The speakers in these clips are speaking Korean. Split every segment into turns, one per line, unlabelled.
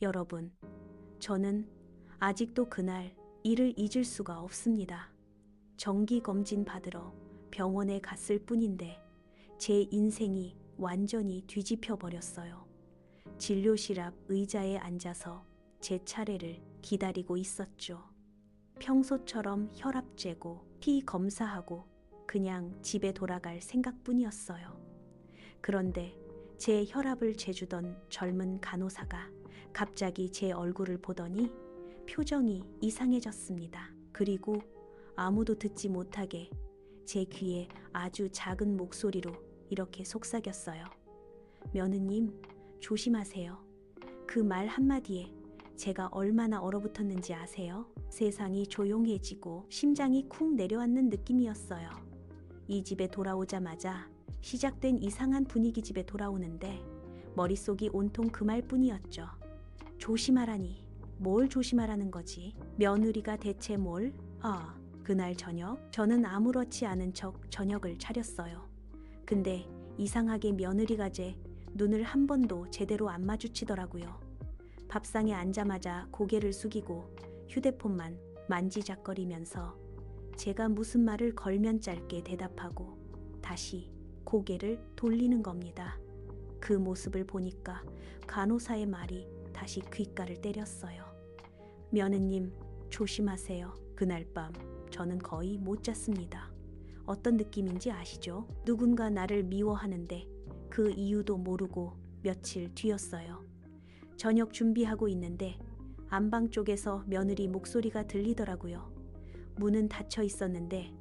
여러분, 저는 아직도 그날 일을 잊을 수가 없습니다. 정기 검진 받으러 병원에 갔을 뿐인데 제 인생이 완전히 뒤집혀 버렸어요. 진료실 앞 의자에 앉아서 제 차례를 기다리고 있었죠. 평소처럼 혈압 재고 피 검사하고 그냥 집에 돌아갈 생각뿐이었어요. 그런데 제 혈압을 재주던 젊은 간호사가 갑자기 제 얼굴을 보더니 표정이 이상해졌습니다. 그리고 아무도 듣지 못하게 제 귀에 아주 작은 목소리로 이렇게 속삭였어요. 며느님, 조심하세요. 그 말 한마디에 제가 얼마나 얼어붙었는지 아세요? 세상이 조용해지고 심장이 쿵 내려앉는 느낌이었어요. 이 집에 돌아오자마자 시작된 이상한 분위기 집에 돌아오는데 머릿속이 온통 그 말뿐이었죠. 조심하라니. 뭘 조심하라는 거지? 며느리가 대체 뭘? 아, 그날 저녁 저는 아무렇지 않은 척 저녁을 차렸어요. 근데 이상하게 며느리가 제 눈을 한 번도 제대로 안 마주치더라고요. 밥상에 앉자마자 고개를 숙이고 휴대폰만 만지작거리면서 제가 무슨 말을 걸면 짧게 대답하고 다시 고개를 돌리는 겁니다. 그 모습을 보니까 간호사의 말이 다시 귓가를 때렸어요. 며느님, 조심하세요. 그날 밤 저는 거의 못 잤습니다. 어떤 느낌인지 아시죠? 누군가 나를 미워하는데 그 이유도 모르고 며칠 뒤였어요. 저녁 준비하고 있는데 안방 쪽에서 며느리 목소리가 들리더라고요. 문은 닫혀 있었는데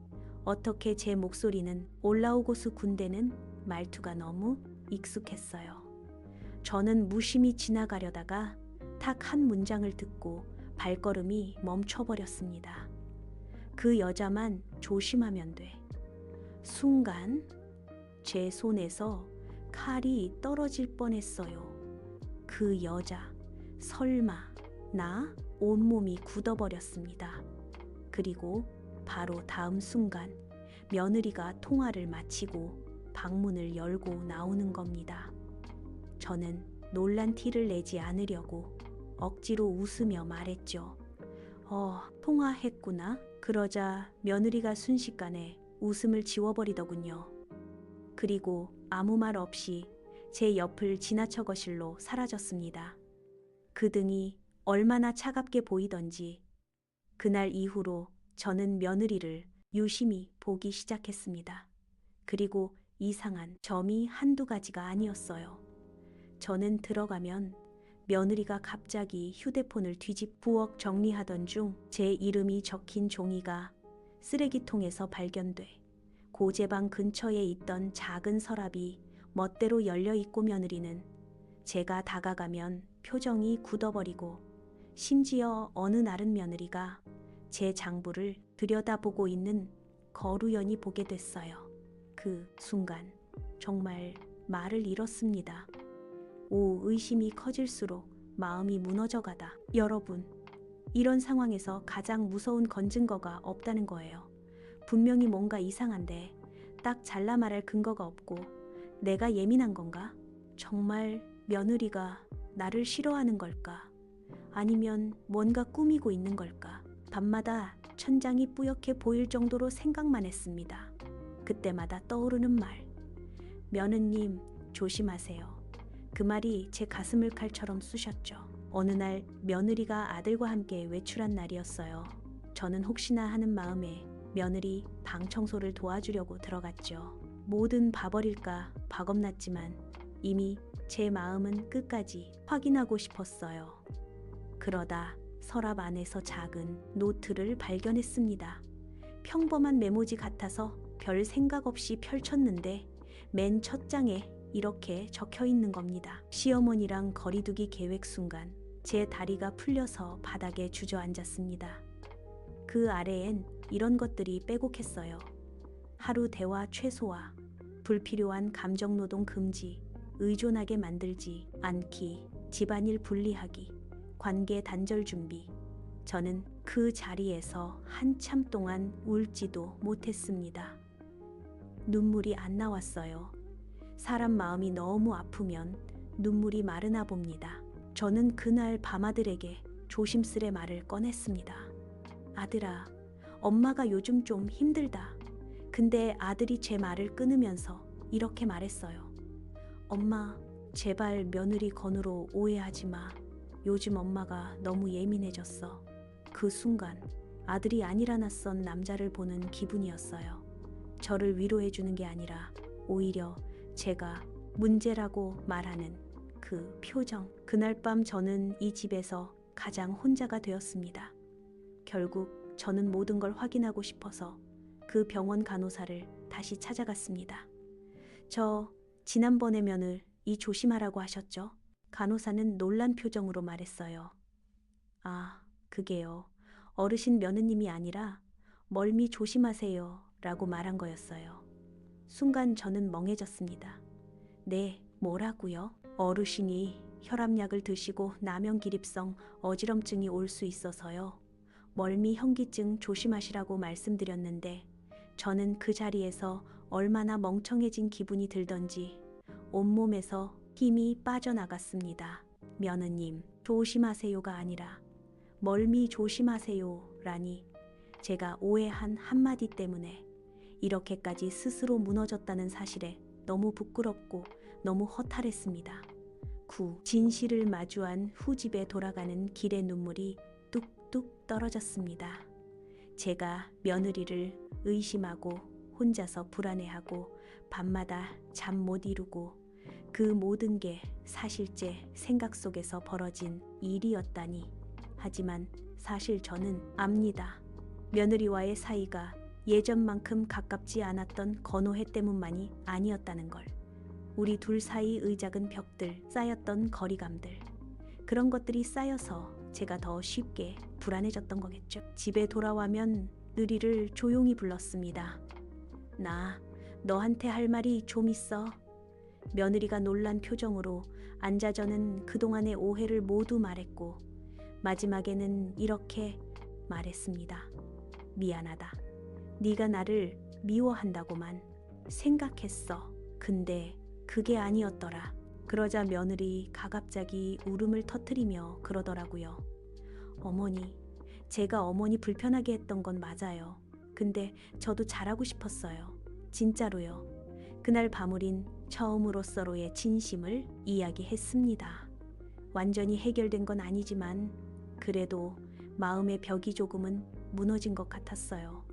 어떻게 제 목소리는 올라오고수 군대는 말투가 너무 익숙했어요. 저는 무심히 지나가려다가 딱한 문장을 듣고 발걸음이 멈춰버렸습니다. 그 여자만 조심하면 돼. 순간 제 손에서 칼이 떨어질 뻔했어요. 그 여자, 설마 나 온몸이 굳어버렸습니다. 그리고 바로 다음 순간 며느리가 통화를 마치고 방문을 열고 나오는 겁니다. 저는 놀란 티를 내지 않으려고 억지로 웃으며 말했죠. 어, 통화했구나. 그러자 며느리가 순식간에 웃음을 지워버리더군요. 그리고 아무 말 없이 제 옆을 지나쳐 거실로 사라졌습니다. 그 등이 얼마나 차갑게 보이던지 그날 이후로 저는 며느리를 유심히 보기 시작했습니다. 그리고 이상한 점이 한두 가지가 아니었어요. 저는 들어가면 며느리가 갑자기 휴대폰을 뒤집 부엌 정리하던 중 제 이름이 적힌 종이가 쓰레기통에서 발견돼 고제방 근처에 있던 작은 서랍이 멋대로 열려 있고 며느리는 제가 다가가면 표정이 굳어버리고 심지어 어느 날은 며느리가 제 장부를 들여다보고 있는 거루연히 보게 됐어요. 그 순간 정말 말을 잃었습니다. 오, 의심이 커질수록 마음이 무너져가다. 여러분, 이런 상황에서 가장 무서운 건 증거가 없다는 거예요. 분명히 뭔가 이상한데 딱 잘라 말할 근거가 없고 내가 예민한 건가? 정말 며느리가 나를 싫어하는 걸까? 아니면 뭔가 꾸미고 있는 걸까? 밤마다 천장이 뿌옇게 보일 정도로 생각만 했습니다. 그때마다 떠오르는 말. 며느님, 조심하세요. 그 말이 제 가슴을 칼처럼 쑤셨죠. 어느 날 며느리가 아들과 함께 외출한 날이었어요. 저는 혹시나 하는 마음에 며느리 방 청소를 도와주려고 들어갔죠. 뭐든 봐버릴까 박업났지만 이미 제 마음은 끝까지 확인하고 싶었어요. 그러다 서랍 안에서 작은 노트를 발견했습니다. 평범한 메모지 같아서 별 생각 없이 펼쳤는데 맨 첫 장에 이렇게 적혀 있는 겁니다. 시어머니랑 거리두기 계획 순간 제 다리가 풀려서 바닥에 주저앉았습니다. 그 아래엔 이런 것들이 빼곡했어요. 하루 대화 최소화, 불필요한 감정노동 금지, 의존하게 만들지 않기, 집안일 분리하기, 관계 단절 준비. 저는 그 자리에서 한참 동안 울지도 못했습니다. 눈물이 안 나왔어요. 사람 마음이 너무 아프면 눈물이 마르나 봅니다. 저는 그날 밤아들에게 조심스레 말을 꺼냈습니다. 아들아, 엄마가 요즘 좀 힘들다. 근데 아들이 제 말을 끊으면서 이렇게 말했어요. 엄마, 제발 며느리 건우로 오해하지 마. 요즘 엄마가 너무 예민해졌어. 그 순간 아들이 아니라 낯선 남자를 보는 기분이었어요. 저를 위로해주는 게 아니라 오히려 제가 문제라고 말하는 그 표정. 그날 밤 저는 이 집에서 가장 혼자가 되었습니다. 결국 저는 모든 걸 확인하고 싶어서 그 병원 간호사를 다시 찾아갔습니다. 저 지난번에 면을 이 조심하라고 하셨죠? 간호사는 놀란 표정으로 말했어요. 아, 그게요. 어르신 며느님이 아니라 멀미 조심하세요. 라고 말한 거였어요. 순간 저는 멍해졌습니다. 네, 뭐라고요? 어르신이 혈압약을 드시고 나면기립성 어지럼증이 올 수 있어서요. 멀미 현기증 조심하시라고 말씀드렸는데 저는 그 자리에서 얼마나 멍청해진 기분이 들던지 온몸에서 힘이 빠져나갔습니다. 며느님, 조심하세요가 아니라 멀미 조심하세요라니 제가 오해한 한마디 때문에 이렇게까지 스스로 무너졌다는 사실에 너무 부끄럽고 너무 허탈했습니다. 9. 진실을 마주한 후 집에 돌아가는 길의 눈물이 뚝뚝 떨어졌습니다. 제가 며느리를 의심하고 혼자서 불안해하고 밤마다 잠 못 이루고 그 모든 게 사실제 생각 속에서 벌어진 일이었다니. 하지만 사실 저는 압니다. 며느리와의 사이가 예전만큼 가깝지 않았던 건호해 때문만이 아니었다는 걸. 우리 둘 사이 의작은 벽들, 쌓였던 거리감들. 그런 것들이 쌓여서 제가 더 쉽게 불안해졌던 거겠죠. 집에 돌아와면 느리를 조용히 불렀습니다. 나 너한테 할 말이 좀 있어. 며느리가 놀란 표정으로 앉아 저는 그동안의 오해를 모두 말했고 마지막에는 이렇게 말했습니다. 미안하다. 네가 나를 미워한다고만 생각했어. 근데 그게 아니었더라. 그러자 며느리 가갑자기 울음을 터뜨리며 그러더라고요. 어머니, 제가 어머니 불편하게 했던 건 맞아요. 근데 저도 잘하고 싶었어요. 진짜로요. 그날 밤우린 처음으로 서로의 진심을 이야기했습니다. 완전히 해결된 건 아니지만 그래도 마음의 벽이 조금은 무너진 것 같았어요.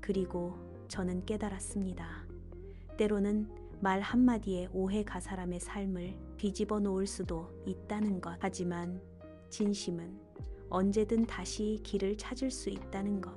그리고 저는 깨달았습니다. 때로는 말 한마디에 오해가 사람의 삶을 뒤집어 놓을 수도 있다는 것. 하지만 진심은 언제든 다시 길을 찾을 수 있다는 것.